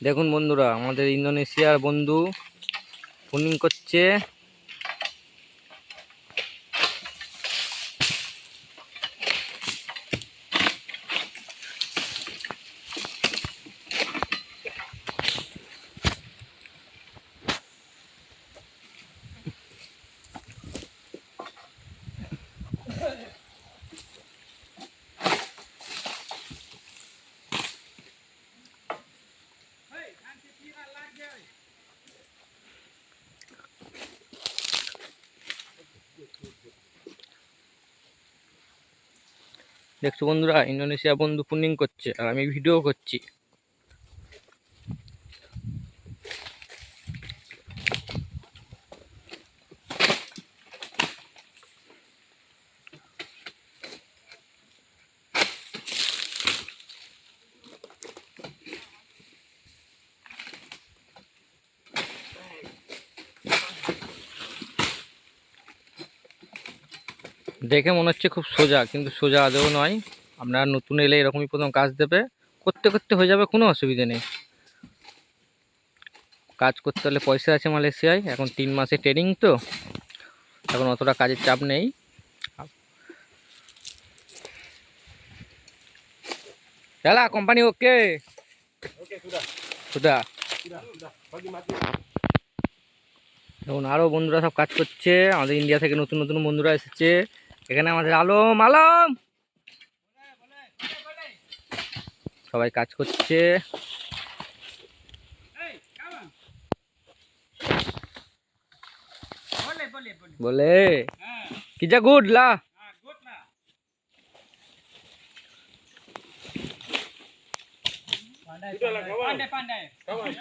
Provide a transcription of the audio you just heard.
দেখুন বন্ধুরা আমাদের ইন্দোনেশিয়ার বন্ধু ফোনিং করছে। দেখছ বন্ধুরা ইন্দোনেশিয়া বন্ধু পুনিং করছে আর আমি ভিডিও করছি। দেখে মনে হচ্ছে খুব সোজা, কিন্তু সোজা আদৌ নয়। আপনারা নতুন এলে এরকমই প্রথম কাজ দেবে। করতে করতে হয়ে যাবে, কোনো অসুবিধা নেই। কাজ করতে হলে পয়সা আছে মালয়েশিয়ায়, এখন তিন মাসে ট্রেনিং তো, এখন অতটা কাজের চাপ নেই। দাদা কোম্পানি ওকে সুদা এখন আরও বন্ধুরা সব কাজ করছে। আমাদের ইন্ডিয়া থেকে নতুন নতুন বন্ধুরা এসেছে। এখানে আমাদের আলম আলম সবাই কাজ করছে বলে কি যা গুড লা Pandai, pandai. Kawan,